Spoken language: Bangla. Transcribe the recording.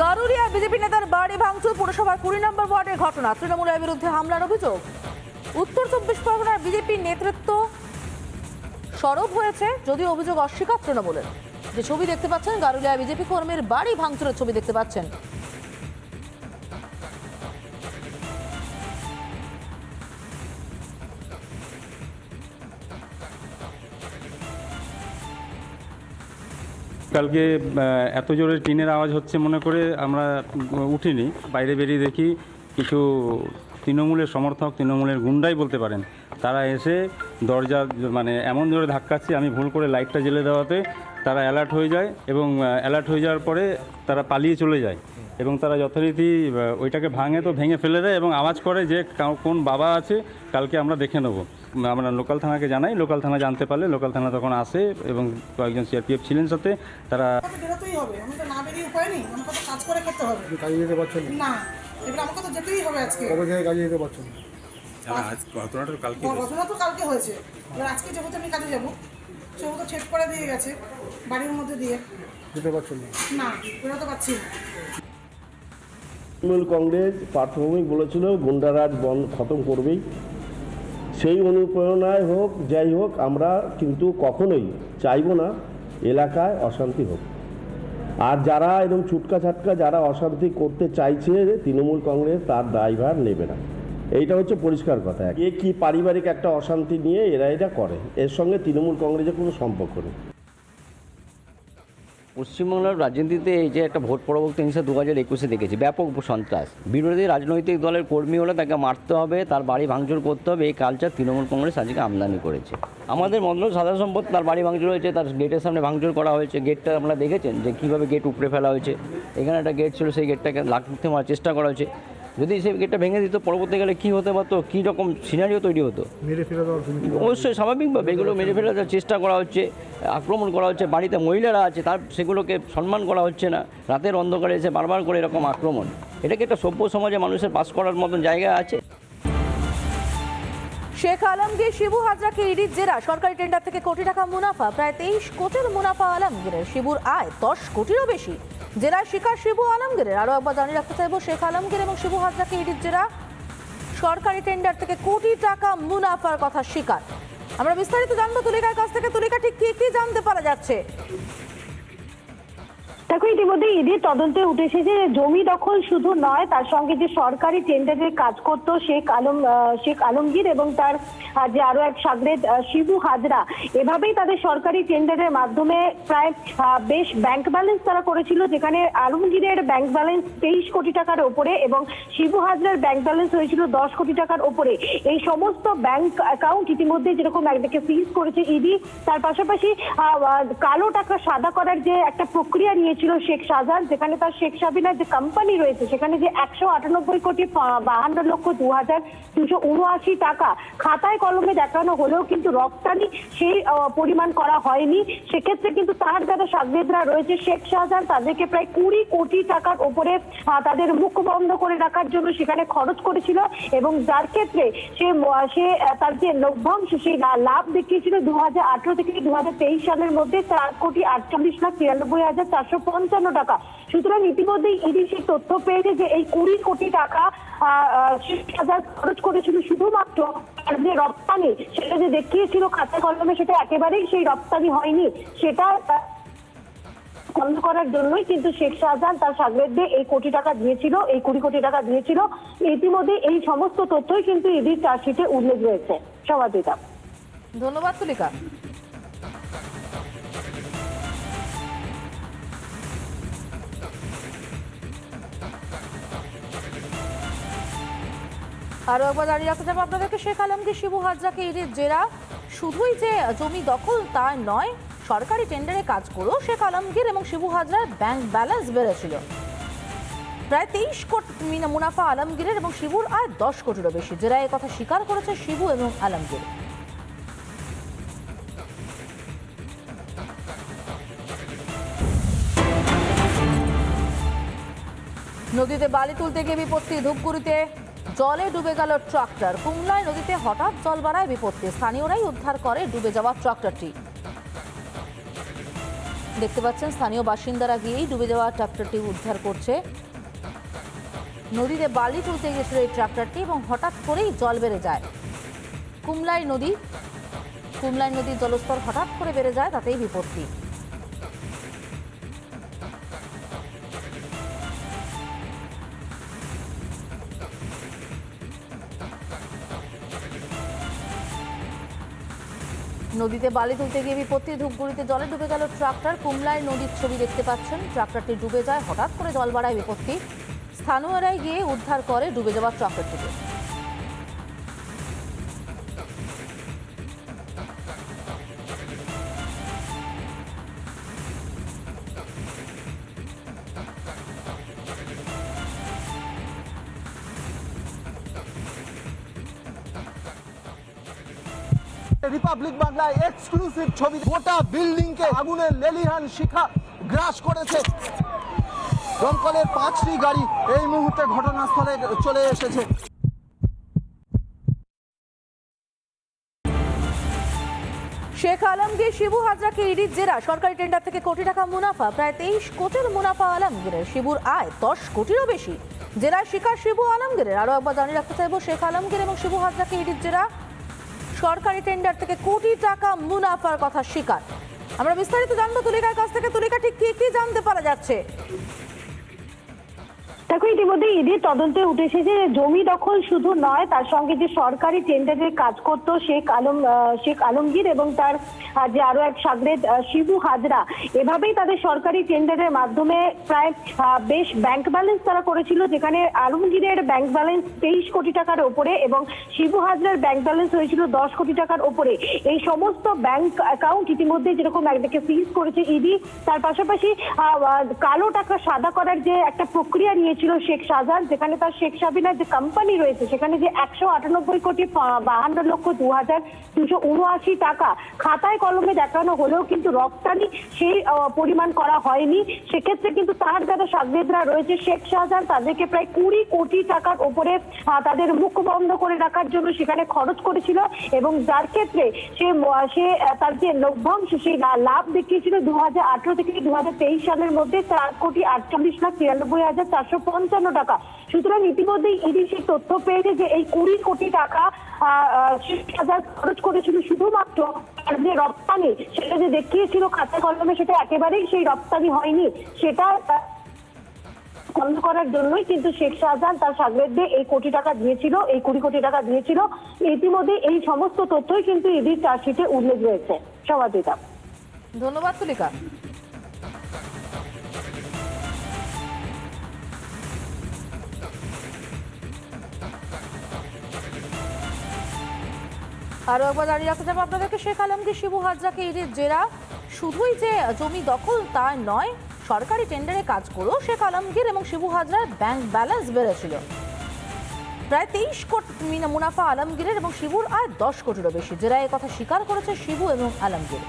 গারুরিয়া বিজেপি নেতার বাড়ি ভাঙচুর, পুরসভার কুড়ি নম্বর ওয়ার্ডের ঘটনা। তৃণমূলের বিরুদ্ধে হামলার অভিযোগ। উত্তর চব্বিশ পরগনার বিজেপি নেতৃত্ব সরব হয়েছে, যদিও অভিযোগ অস্বীকার তৃণমূলের। যে ছবি দেখতে পাচ্ছেন গারুলিয়া বিজেপি কর্মীর বাড়ি ভাঙচুরের ছবি দেখতে পাচ্ছেন। কালকে এত জোরে টিনের আওয়াজ হচ্ছে মনে করে আমরা উঠিনি। বাইরে বেরিয়ে দেখি কিছু তৃণমূলের সমর্থক তৃণমূলের গুন্ডাই বলতে পারেন তারা এসে দরজা মানে এমন জোরে ধাক্কাচ্ছে আমি ভুল করে লাইটটা জ্বেলে দেওয়াতে তারা অ্যালার্ট হয়ে যায় এবং অ্যালার্ট হয়ে যাওয়ার পরে তারা পালিয়ে চলে যায় এবং তারা যথারীতি ওইটাকে ভাঙে তো ভেঙে ফেলে দেয় এবং আওয়াজ করে যে কাউ- কোন বাবা আছে কালকে আমরা দেখে নেব। আমরা লোকাল থানাকে জানাই লোকাল থানা জানতে পারলে লোকাল থানা তখন আসে এবং কয়েকজন সিআরপিএফ ছিলেন সাথে তারা বেরোতেই হবে আমি তো না বেরিয়ে উপায় নেই আমাকে কাজ করে খেতে হবে। কাজে যেতে পারছেন না? না এবার আমাকে তো যেতেই হবে আজকে। কবে থেকে কাজে যেতে পারছেন না আজ ঘটনাটা কালকে ঘটনা তো কালকে হয়েছে। এবার আজকে যেহেতু আমি কাজে যাব সেহেতু ছেট করে দিয়ে গেছে বাড়ির মধ্যে দিয়ে। যেতে পারছেন না? না বেরোতে পারছি না। তৃণমূল কংগ্রেস প্রাথমিক বলেছিল গুন্ডারাজ বন্ধ খতম করবেই। সেই অনুপ্রেরণায় হোক যাই হোক আমরা কিন্তু কখনোই চাইব না এলাকায় অশান্তি হোক। আর যারা এরকম ছুটকা ছাটকা, যারা অশান্তি করতে চাইছে তৃণমূল কংগ্রেস, তার দায়ভার নেবে না। এইটা হচ্ছে পরিষ্কার কথা এ কি পারিবারিক একটা অশান্তি নিয়ে এরা এটা করে। এর সঙ্গে তৃণমূল কংগ্রেসের কোনো সম্পর্ক নেই। পশ্চিমবাংলার রাজনীতিতে এই যে একটা ভোট পরবর্তী হিংসা দু হাজার একুশে দেখেছি, ব্যাপক সন্ত্রাস। বিরোধী রাজনৈতিক দলের কর্মী হলে তাকে মারতে হবে, তার বাড়ি ভাঙচুর করতে হবে, এই কালচার তৃণমূল কংগ্রেস আজকে আমদানি করেছে। আমাদের মন্ডল সাধারণ সম্পদ, তার বাড়ি ভাঙচুর হয়েছে, তার গেটের সামনে ভাঙচুর করা হয়েছে। গেটটা আপনারা দেখেছেন যে কীভাবে গেট উপড়ে ফেলা হয়েছে? এখানে একটা গেট ছিল, সেই গেটটাকে লাগতে মারার চেষ্টা করা হয়েছে। যদি সেই গেটটা ভেঙে দিত পরবর্তীকালে কী হতে পারতো? কী রকম সিনারিও তৈরি হতো? মেরে ফেলে দেওয়ার অবশ্যই স্বাভাবিকভাবে এগুলো মেরে ফেলার চেষ্টা করা হচ্ছে আক্রমণ করা হচ্ছে বাড়িতে মহিলারা আছে তার সেগুলোকে সম্মান করা হচ্ছে না। রাতের অন্ধকারে এসে বারবার করে এরকম আক্রমণ। এটা কি একটা সভ্য সমাজে মানুষের বাস করার মতন জায়গা আছে। শেখ আলমগীর শিবু হাজরাকে ইডির জেরা সরকারি টেন্ডার থেকে কোটি টাকা মুনাফা প্রায় তেইশ কোটির মুনাফা আলমগীরের। শিবুর আয় দশ কোটিরও বেশি। জেরার শিকার শিবু আলমগীরের। আরও একবার জানিয়ে রাখতে চাইব, শেখ আলমগীর এবং শিবু হাজরাকে ইডির জেরা সরকারি টেন্ডার থেকে কোটি টাকা মুনাফার কথা স্বীকার। আমরা বিস্তারিত জানব তুলিকার কাছ থেকে। তুলিকা, ঠিক কি কি জানতে পারা যাচ্ছে? দেখো, ইতিমধ্যে ইডির তদন্তে উঠে এসেছে যে জমি দখল শুধু নয়, তার সঙ্গে যে সরকারি টেন্ডারে কাজ করত শেখ আলম শেখ আলমগীর এবং তার যে আরও এক সাগরেদ শিবু হাজরা, এভাবেই তাদের সরকারি টেন্ডারের মাধ্যমে প্রায় বেশ ব্যাংক ব্যালেন্স তারা করেছিল, যেখানে আলমগীরের ব্যাংক ব্যালেন্স তেইশ কোটি টাকার ওপরে এবং শিবু হাজরার ব্যাংক ব্যালেন্স হয়েছিল দশ কোটি টাকার ওপরে। এই সমস্ত ব্যাংক অ্যাকাউন্ট ইতিমধ্যে যেরকম একদিকে ফিজ করেছে ইডি, তার পাশাপাশি কালো টাকা সাদা করার যে একটা প্রক্রিয়া নিয়েছিল শেখ শাহজাহান যেখানে তার শেখ সাবিনার যে কোম্পানি রয়েছে, সেখানে যে একশো আটানব্বই কোটি বাহান্ন লক্ষ দু হাজার দুশো উনআশি টাকা খাতায় কলমে দেখানো হলেও কিন্তু রপ্তানি সেই পরিমাণ করা হয়নি। সেক্ষেত্রে কিন্তু তার যারা সাগরেদরা রয়েছে, শেখ শাহজাহান তাদেরকে প্রায় কুড়ি কোটি টাকার ওপরে তাদের মুখ বন্ধ করে রাখার জন্য সেখানে খরচ করেছিল এবং যার ক্ষেত্রে সে সে তার যে লভ্যাংশ সেই লাভ দেখিয়েছিল দু হাজার আঠারো থেকে দু হাজার তেইশ সালের মধ্যে চার কোটি আটচল্লিশ লাখ তিরানব্বই হাজার চারশো পঞ্চান্ন টাকা। সুতরাং ইতিমধ্যেই ইডি সেই তথ্য পেয়েছে যে এই কুড়ি কোটি টাকা শাহজাহান খরচ করেছিল শুধুমাত্র তার যে রপ্তানি, সেটা যে দেখিয়েছিল খাতা কলমে সেটা একেবারেই সেই রপ্তানি হয়নি। সেটা বন্ধ করার জন্যই কিন্তু শেখ শাহজাহান তার সাগরেদদের এই কোটি টাকা দিয়েছিল, এই কুড়ি কোটি টাকা দিয়েছিল। ইতিমধ্যে এই সমস্ত তথ্যই কিন্তু ইডির চার্জশিটে উল্লেখ রয়েছে। সমাধিতা ধন্যবাদ আরও একবার দাঁড়িয়ে রাখতে যাব আপনাদেরকে। শেখ আলমগীর শিবু হাজরাকে ইডির জেরা। শুধুই যে জমি দখল তা নয়, সরকারি টেন্ডারে কাজ করেও শেখ আলমগীর এবং শিবু হাজরার ব্যাংক ব্যালেন্স বেড়েছিল। প্রায় তেইশ কোটি মুনাফা আলমগীরের এবং শিবুর আয় দশ কোটিরও বেশি। জেরায় কথা স্বীকার করেছে শিবু এবং আলমগীর। নদীতে বালি তুলতে গিয়ে বিপত্তি ধূপগুড়িতে। জলে ডুবে গেল ট্রাক্টর। কুমলায় নদীতে হঠাৎ জল বাড়ায় বিপত্তি। স্থানীয়রাই উদ্ধার করে ডুবে যাওয়া ট্রাক্টরটি। দেখতে পাচ্ছেন, স্থানীয় বাসিন্দারা গিয়েই ডুবে যাওয়া ট্রাক্টরটি উদ্ধার করছে। নদীতে বালি তুলতে গিয়েছিল এই ট্রাক্টরটি এবং হঠাৎ করেই জল বেড়ে যায়। কুমলাই নদী কুমলাই নদীর জলস্তর হঠাৎ করে বেড়ে যায়, তাতেই বিপত্তি। নদীতে বালি তুলতে গিয়ে বিপত্তি, ধূপগুড়িতে জলে ডুবে গেল ট্রাক্টর। কুমলায় নদীর ছবি দেখতে পাচ্ছেন। ট্রাক্টরটি ডুবে যায় হঠাৎ করে জল বাড়ায় বিপত্তি। স্থানীয়রাই গিয়ে উদ্ধার করে ডুবে যাওয়া ট্রাক্টরটিকে। রিপাবলিক বাংলায় এক্সক্লুসিভ ছবি। গোটা বিল্ডিংকে আগুনের লেলিহান শিখা গ্রাস করেছে। দমকলের পাঁচটি গাড়ি এই মুহূর্তে ঘটনাস্থলে চলে এসেছে। শেখ আলমগীর শিবু হাজরাকে ইডির জেরা। সরকারি টেন্ডার থেকে কোটি টাকা মুনাফা, প্রায় তেইশ কোটির মুনাফা আলমগীরের। শিবুর আয় দশ কোটিরও বেশি। জেরার শিকার শিবু আলমগীরের। আরও একবার জানিয়ে রাখতে চাইব, শেখ আলমগীর এবং শিবু হাজরাকে ইডির জেরা সরকারি টেন্ডার থেকে কোটি টাকা মুনাফার কথা স্বীকার। আমরা বিস্তারিত জানব তুলিকার কাছ থেকে। তুলিকা, ঠিক কি কি জানতে পারা যাচ্ছে? দেখো ইতিমধ্যে ইডির তদন্তে উঠে এসেছে যে জমি দখল শুধু নয় তার সঙ্গে যে সরকারি টেন্ডারে কাজ করত শেখ আলম শেখ আলমগীর এবং তার যে আরও এক সাগরেদ আহ, শিবু হাজরা এভাবেই তাদের সরকারি টেন্ডারের মাধ্যমে প্রায় বেশ ব্যাংক ব্যালেন্স তারা করেছিল যেখানে আলমগীরের ব্যাংক ব্যালেন্স তেইশ কোটি টাকার ওপরে এবং শিবু হাজরার ব্যাংক ব্যালেন্স হয়েছিল দশ কোটি টাকার ওপরে। এই সমস্ত ব্যাংক অ্যাকাউন্ট ইতিমধ্যে যেরকম একদিকে ফ্রিজ করেছে ইডি তার পাশাপাশি কালো টাকা সাদা করার যে একটা প্রক্রিয়া নিয়েছিল শেখ শাহজাহান যেখানে তার শেখ সাবিনার যে কোম্পানি রয়েছে, সেখানে যে একশো আটানব্বই কোটি বাহান্ন লক্ষ দু হাজার দুশো উনআশি টাকা খাতায় কলমে দেখানো হলেও কিন্তু রপ্তানি সেই পরিমাণ করা হয়নি। সেক্ষেত্রে কিন্তু তার যারা সাগরেদরা রয়েছে, শেখ শাহজাহান তাদেরকে প্রায় কুড়ি কোটি টাকার ওপরে তাদের মুখ বন্ধ করে রাখার জন্য সেখানে খরচ করেছিল এবং যার ক্ষেত্রে সে সে তার যে লভ্যাংশ সেই লাভ দেখিয়েছিল দু হাজার আঠারো থেকে দু হাজার তেইশ সালের মধ্যে চার কোটি আটচল্লিশ লাখ তিরানব্বই হাজার চারশো পঞ্চান্ন টাকা। সুতরাং ইতিমধ্যেই ইডি সেই তথ্য পেয়েছে যে এই কুড়ি কোটি টাকা শাহজাহান খরচ করেছিল শুধুমাত্র তার যে রপ্তানি, সেটা যে দেখিয়েছিল খাতা কলমে সেটা একেবারেই সেই রপ্তানি হয়নি। সেটা বন্ধ করার জন্যই কিন্তু শেখ শাহজাহান তার সাগরেদদের এই কোটি টাকা দিয়েছিল, এই কুড়ি কোটি টাকা দিয়েছিল। ইতিমধ্যে এই সমস্ত তথ্যই কিন্তু ইডির চার্জশিটে উল্লেখ রয়েছে। সমাধিতা ধন্যবাদ আরও একবার দাঁড়িয়ে রাখতে যাব আপনাদেরকে। শেখ আলমকে শিবু হাজরাকে ইডির জেরা। শুধুই যে জমি দখল তা নয়, সরকারি টেন্ডারে কাজ করেও শেখ আলমগীর এবং শিবু হাজরার ব্যাংক ব্যালেন্স বেড়েছিল। প্রায় তেইশ কোটি মুনাফা আলমগীরের এবং শিবুর আয় দশ কোটিরও বেশি। জেরা কথা স্বীকার করেছে শিবু এবং আলমগীর।